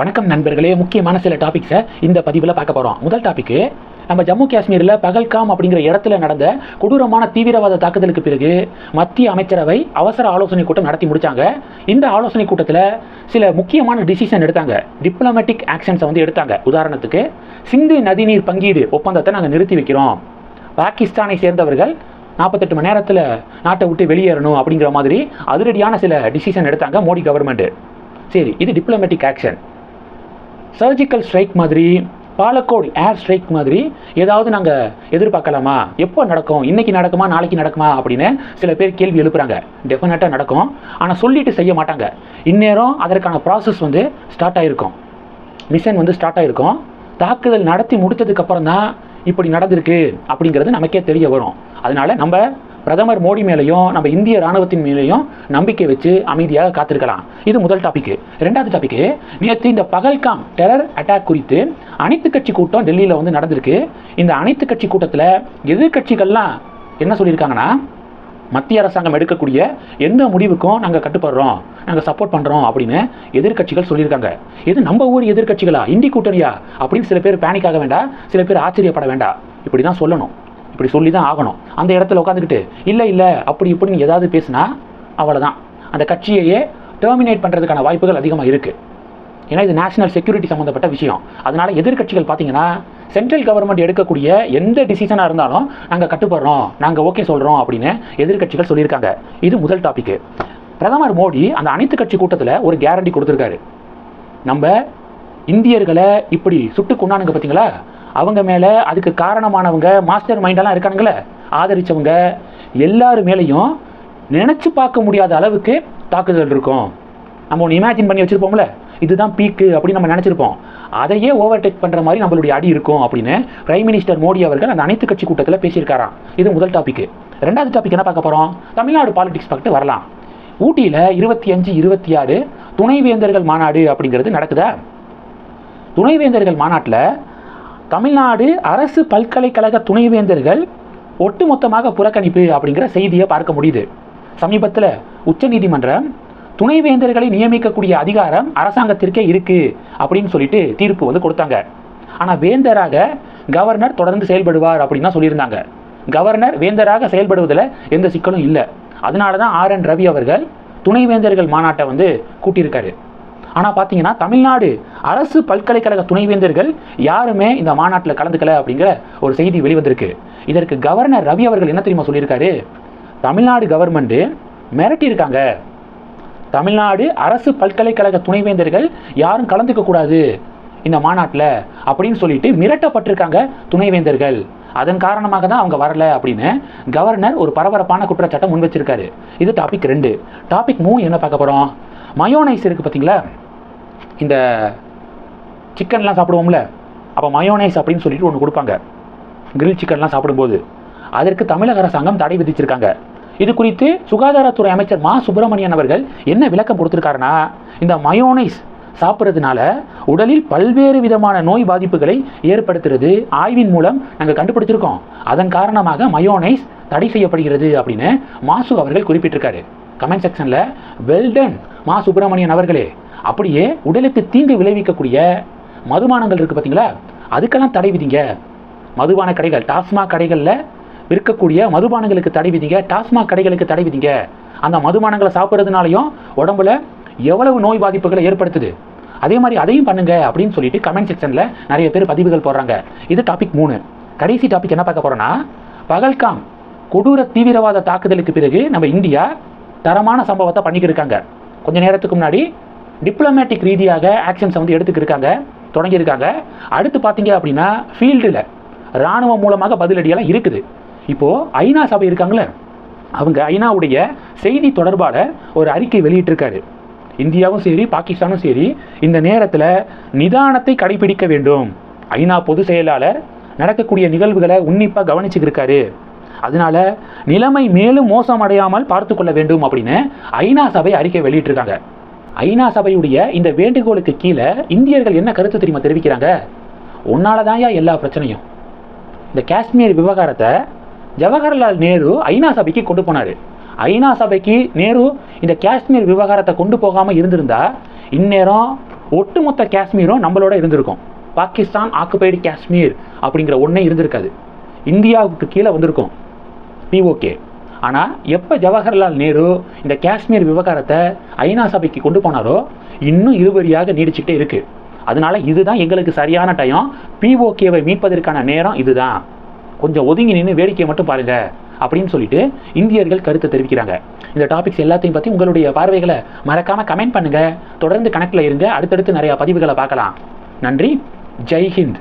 வணக்கம் நண்பர்களே. முக்கியமான சில டாபிக்ஸை இந்த பதிவில் பார்க்க போகிறோம் முதல் டாபிக்கு நம்ம ஜம்மு காஷ்மீரில் பகல்காம் அப்படிங்கிற இடத்துல நடந்த கொடூரமான தீவிரவாத தாக்குதலுக்கு பிறகு மத்திய அமைச்சரவை அவசர ஆலோசனை கூட்டம் நடத்தி முடித்தாங்க இந்த ஆலோசனை கூட்டத்தில் சில முக்கியமான டிசிஷன் எடுத்தாங்க. டிப்ளமேட்டிக் ஆக்ஷன்ஸை வந்து எடுத்தாங்க. உதாரணத்துக்கு சிந்து நதிநீர் பங்கீடு ஒப்பந்தத்தை நாங்கள் நிறுத்தி வைக்கிறோம். பாகிஸ்தானை சேர்ந்தவர்கள் நாற்பத்தெட்டு மணி நேரத்தில் நாட்டை விட்டு வெளியேறணும் அப்படிங்கிற மாதிரி அதிரடியான சில டிசிஷன் எடுத்தாங்க மோடி கவர்மெண்ட் சரி இது டிப்ளமேட்டிக் ஆக்ஷன் சர்ஜிக்கல் ஸ்ட்ரைக் மாதிரி பாலக்கோடு ஏர் ஸ்ட்ரைக் மாதிரி ஏதாவது நாங்கள் எதிர்பார்க்கலாமா? எப்போ நடக்கும்? இன்னைக்கு நடக்குமா? நாளைக்கு நடக்குமா? அப்படின்னு சில பேர் கேள்வி எழுப்புறாங்க. டெஃபினட்டாக நடக்கும். ஆனால் சொல்லிட்டு செய்ய மாட்டாங்க. இந்நேரம் அதற்கான ப்ராசஸ் வந்து ஸ்டார்ட் ஆகிருக்கும் மிஷன் வந்து ஸ்டார்ட் ஆகிருக்கும் தாக்குதல் நடத்தி முடித்ததுக்கப்புறம் தான் இப்படி நடந்திருக்கு அப்படிங்கிறது நமக்கே தெரிய வரும். அதனால நம்ம பிரதமர் மோடி மேலேயும் நம்ம இந்திய ராணுவத்தின் மேலேயும் நம்பிக்கை வச்சு அமைதியாக காத்திருக்கலாம். இது முதல் டாபிக் ரெண்டாவது டாபிக் நேற்று இந்த பகல்காம் டெரர் அட்டாக் குறித்து அனைத்து கட்சி கூட்டம் டெல்லியில் வந்து நடந்திருக்கு. இந்த அனைத்து கட்சி கூட்டத்தில் எதிர்கட்சிகள்லாம் என்ன சொல்லியிருக்காங்கன்னா மத்திய அரசாங்கம் எடுக்கக்கூடிய எந்த முடிவுக்கும் நாங்கள் கட்டுப்படுறோம் நாங்கள் சப்போர்ட் பண்ணுறோம் அப்படின்னு எதிர்க்கட்சிகள் சொல்லியிருக்காங்க. இது நம்ம ஊர் எதிர்கட்சிகளா இந்தி கூட்டணியா? அப்படின்னு சில பேர் பேனிக் ஆக வேண்டாம் சில பேர் ஆச்சரியப்பட வேண்டாம். இப்படி தான் சொல்லணும். இப்படி சொல்லி தான் ஆகணும். அந்த இடத்துல உட்காந்துக்கிட்டு இல்லை இல்லை அப்படி இப்படின்னு ஏதாவது பேசுனா அவ்வளோதான் அந்த கட்சியையே டெர்மினேட் பண்ணுறதுக்கான வாய்ப்புகள் அதிகமாக இருக்குது ஏன்னா இது நேஷனல் செக்யூரிட்டி சம்மந்தப்பட்ட விஷயம். அதனால் எதிர்க்கட்சிகள் பார்த்தீங்கன்னா சென்ட்ரல் கவர்மெண்ட் எடுக்கக்கூடிய எந்த டிசிஷனாக இருந்தாலும் நாங்கள் கட்டுப்படுறோம் நாங்கள் ஓகே சொல்கிறோம் அப்படின்னு எதிர்க்கட்சிகள் சொல்லியிருக்காங்க. இது முதல் டாபிக்கு பிரதமர் மோடி அந்த அனைத்து கட்சி கூட்டத்தில் ஒரு கேரண்டி கொடுத்துருக்காரு. நம்ம இந்தியர்களை இப்படி சுட்டு கொண்டானுங்க பார்த்தீங்களா? அவங்க மேலே அதுக்கு காரணமானவங்க மாஸ்டர் மைண்டெல்லாம் இருக்கானுங்களே ஆதரித்தவங்க எல்லாரு மேலேயும் நினச்சி பார்க்க முடியாத அளவுக்கு தாக்குதல் இருக்கும். நம்ம ஒன்று இமேஜின் பண்ணி வச்சுருப்போம்ல இதுதான் பீக்கு அப்படின்னு நம்ம நினச்சிருப்போம். அதையே ஓவர்டேக் பண்ணுற மாதிரி நம்மளுடைய அடி இருக்கும் அப்படின்னு பிரைம் மினிஸ்டர் மோடி அவர்கள் அந்த அனைத்து கட்சி கூட்டத்தில் பேசியிருக்காராம். இது முதல் டாபிக் ரெண்டாவது டாபிக் என்ன பார்க்க போகிறோம் தமிழ்நாடு பாலிடிக்ஸ் பார்த்துட்டு வரலாம். ஊட்டியில் இருபத்தி அஞ்சு இருபத்தி ஆறு துணைவேந்தர்கள் மாநாடு அப்படிங்கிறது நடக்குதா? துணைவேந்தர்கள் மாநாட்டில் தமிழ்நாடு அரசு பல்கலைக்கழக துணைவேந்தர்கள் ஒட்டுமொத்தமாக புறக்கணிப்பு அப்படிங்கிற செய்தியை பார்க்க முடியுது. சமீபத்தில் உச்சநீதிமன்றம் துணைவேந்தர்களை நியமிக்கக்கூடிய அதிகாரம் அரசாங்கத்திற்கே இருக்கு அப்படின்னு சொல்லிட்டு தீர்ப்பு வந்து கொடுத்தாங்க. ஆனால் வேந்தராக கவர்னர் தொடர்ந்து செயல்படுவார் அப்படின்னு தான் சொல்லியிருந்தாங்க. கவர்னர் வேந்தராக செயல்படுவதில் எந்த சிக்கலும் இல்லை. அதனால தான் ஆர் என் ரவி அவர்கள் துணைவேந்தர்கள் மாநாட்டை வந்து கூட்டியிருக்காரு. ஆனால் பார்த்தீங்கன்னா தமிழ்நாடு அரசு பல்கலைக்கழக துணைவேந்தர்கள் யாருமே இந்த மாநாட்டில் கலந்துக்கல அப்படிங்கிற ஒரு செய்தி வெளிவந்திருக்கு. இதற்கு கவர்னர் ரவி அவர்கள் என்ன தெரியுமா சொல்லியிருக்காரு? தமிழ்நாடு கவர்மெண்ட்டு மிரட்டியிருக்காங்க. தமிழ்நாடு அரசு பல்கலைக்கழக துணைவேந்தர்கள் யாரும் கலந்துக்க கூடாது இந்த மாநாட்டில் அப்படின்னு சொல்லிட்டு மிரட்டப்பட்டிருக்காங்க துணைவேந்தர்கள். அதன் காரணமாக தான் அவங்க வரல அப்படின்னு கவர்னர் ஒரு பரபரப்பான குற்றச்சாட்டை முன் வச்சிருக்காரு இது டாபிக் ரெண்டு. டாபிக் மூணு என்ன பார்க்க போகிறோம் மயோனைஸ் இருக்குது பார்த்தீங்களா இந்த சிக்கன்லாம் சாப்பிடுவோம்ல அப்போ மயோனைஸ் அப்படின்னு சொல்லிட்டு ஒன்று கொடுப்பாங்க. கிரில் சிக்கன்லாம் சாப்பிடும்போது. அதற்கு தமிழக அரசாங்கம் தடை விதிச்சிருக்காங்க. இது குறித்து சுகாதாரத்துறை அமைச்சர் மா. சுப்பிரமணியன் அவர்கள் என்ன விளக்கம் கொடுத்துருக்காருன்னா இந்த மயோனைஸ் சாப்பிட்றதுனால உடலில் பல்வேறு விதமான நோய் பாதிப்புகளை ஏற்படுத்துறது ஆய்வின் மூலம் நாங்கள் கண்டுபிடிச்சிருக்கோம். அதன் காரணமாக மயோனைஸ் தடை செய்யப்படுகிறது அப்படின்னு மாசு அவர்கள் குறிப்பிட்டிருக்காரு. கமெண்ட் செக்ஷனில் வெல்டன் மா. சுப்பிரமணியன் அவர்களே. அப்படியே உடலுக்கு தீங்கு விளைவிக்கக்கூடிய மதுபானங்கள் இருக்குது பார்த்தீங்களா அதுக்கெல்லாம் தடை விதிங்க. மதுபான கடைகள் டாஸ்மாக் கடைகளில் விற்கக்கூடிய மதுபானங்களுக்கு தடை விதிங்க. டாஸ்மாக் கடைகளுக்கு தடை விதிங்க. அந்த மதுபானங்களை சாப்பிட்றதுனாலையும் உடம்புல எவ்வளவு நோய் பாதிப்புகளை ஏற்படுத்துது? அதே மாதிரி அதையும் பண்ணுங்க அப்படின்னு சொல்லிட்டு கமெண்ட் செக்ஷனில் நிறைய பேர் பதிவுகள் போடுறாங்க. இது டாபிக் மூணு. கடைசி டாபிக் என்ன பார்க்க போகிறோன்னா பகல்காம் கொடூர தீவிரவாத தாக்குதலுக்கு பிறகு நம்ம இந்தியா தரமான சம்பவத்தை பண்ணிக்கிட்டு இருக்காங்க. கொஞ்ச நேரத்துக்கு முன்னாடி டிப்ளமேட்டிக் ரீதியாக ஆக்ஷன்ஸை வந்து எடுத்துக்கிருக்காங்க தொடங்கியிருக்காங்க. அடுத்து பார்த்தீங்க அப்படின்னா ஃபீல்டில் ராணுவம் மூலமாக பதிலடியெல்லாம் இருக்குது. இப்போது ஐநா சபை இருக்காங்களே அவங்க ஐநாவுடைய செய்தி தொடர்பாளர் ஒரு அறிக்கை வெளியிட்டிருக்காரு. இந்தியாவும் சரி பாகிஸ்தானும் சரி இந்த நேரத்தில் நிதானத்தை கடைபிடிக்க வேண்டும். ஐநா பொதுச் செயலாளர் நடக்கக்கூடிய நிகழ்வுகளை உன்னிப்பாக கவனிச்சுக்கிருக்காரு. அதனால நிலைமை மேலும் மோசமடையாமல் பார்த்து கொள்ள வேண்டும் அப்படின்னு ஐநா சபை அறிக்கை வெளியிட்டிருக்காங்க. ஐநா சபையுடைய இந்த வேண்டுகோளுக்கு கீழே இந்தியர்கள் என்ன கருத்து தெரியுமா தெரிவிக்கிறாங்க? உன்னால தான்யா எல்லா பிரச்சனையும். இந்த காஷ்மீர் விவகாரத்தை ஜவஹர்லால் நேரு ஐநா சபைக்கு கொண்டு போனார். ஐநா சபைக்கு நேரு இந்த காஷ்மீர் விவகாரத்தை கொண்டு போகாமல் இருந்திருந்தா இந்நேரம் ஒட்டுமொத்த காஷ்மீரும் நம்மளோட இருந்திருக்கும். பாகிஸ்தான் ஆக்குபைடு காஷ்மீர் அப்படிங்கிற ஒன்றே இருந்திருக்காது. இந்தியாவுக்கு கீழே வந்திருக்கும். பிஓகே ஆனால் எப்போ ஜவஹர்லால் நேரு இந்த காஷ்மீர் விவகாரத்தை ஐநா சபைக்கு கொண்டு போனாரோ இன்னும் இருபடியாக நீடிச்சுக்கிட்டே இருக்கு. அதனால இதுதான் எங்களுக்கு சரியான டைம் பிஓகேவை மீட்பதற்கான நேரம் இதுதான். கொஞ்சம் ஒதுங்கி நின்று வேடிக்கையை மட்டும் பாருங்க அப்படின்னு சொல்லிட்டு இந்தியர்கள் கருத்தை தெரிவிக்கிறாங்க. இந்த டாபிக்ஸ் எல்லாத்தையும் பற்றி உங்களுடைய பார்வைகளை மறக்காம கமெண்ட் பண்ணுங்க. தொடர்ந்து கணக்கில் இருங்க. அடுத்தடுத்து நிறைய பதிவுகளை பார்க்கலாம். நன்றி. ஜெய்ஹிந்த்